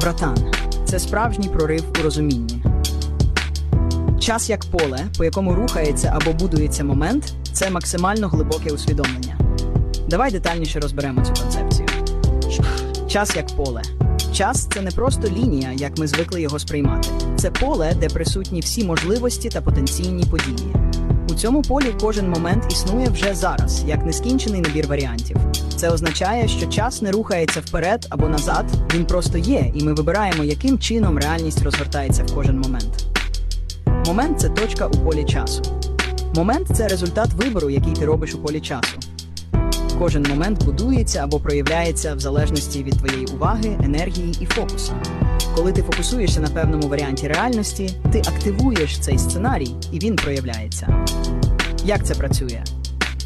Братан, це справжній прорив у розумінні. Час як поле, по якому рухається або будується момент, це максимально глибоке усвідомлення. Давай детальніше розберемо цю концепцію. Час як поле. Час це не просто лінія, як ми звикли його сприймати. Це поле, де присутні всі можливості та потенційні події. У цьому полі кожен момент існує вже зараз, як нескінчений набір варіантів. Це означає, що час не рухається вперед або назад, він просто є, і ми вибираємо, яким чином реальність розгортається в кожен момент. Момент це точка у полі часу. Момент це результат вибору, який ти робиш у полі часу. Кожен момент будується або проявляється в залежності від твоєї уваги, енергії і фокусу. Коли ти фокусуєшся на певному варіанті реальності, ти активуєш цей сценарій, і він проявляється. Як це працює?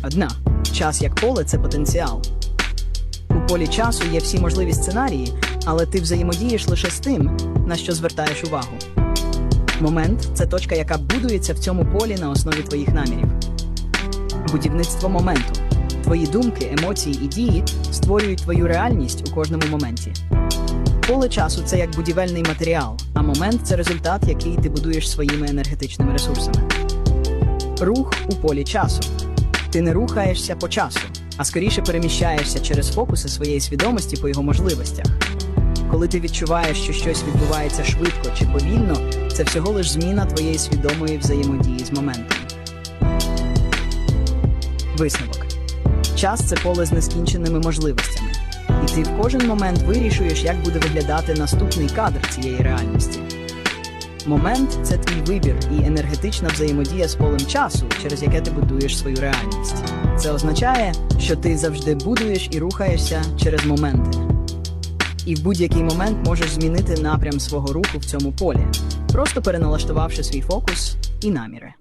Одна час як поле це потенціал. У полі часу є всі можливі сценарії, але ти взаємодієш лише з тим, на що звертаєш увагу. Момент це точка, яка будується в цьому полі на основі твоїх намірів. Будівництво моменту. Твої думки, емоції і дії створюють твою реальність у кожному моменті. Поле часу це як будівельний матеріал, а момент це результат, який ти будуєш своїми енергетичними ресурсами. Рух у полі часу. Ти не рухаєшся по часу, а скоріше переміщаєшся через фокуси своєї свідомості по його можливостях. Коли ти відчуваєш, що щось відбувається швидко чи повільно, це всього лиш зміна твоєї свідомої взаємодії з моментом. Висновок. Час це поле з нескінченими можливостями, і ти в кожен момент вирішуєш, як буде виглядати наступний кадр цієї реальності. Момент це твій вибір і енергетична взаємодія з полем часу, через яке ти будуєш свою реальність. Це означає, що ти завжди будуєш і рухаєшся через моменти. І в будь-який момент можеш змінити напрям свого руху в цьому полі, просто переналаштувавши свій фокус і наміри.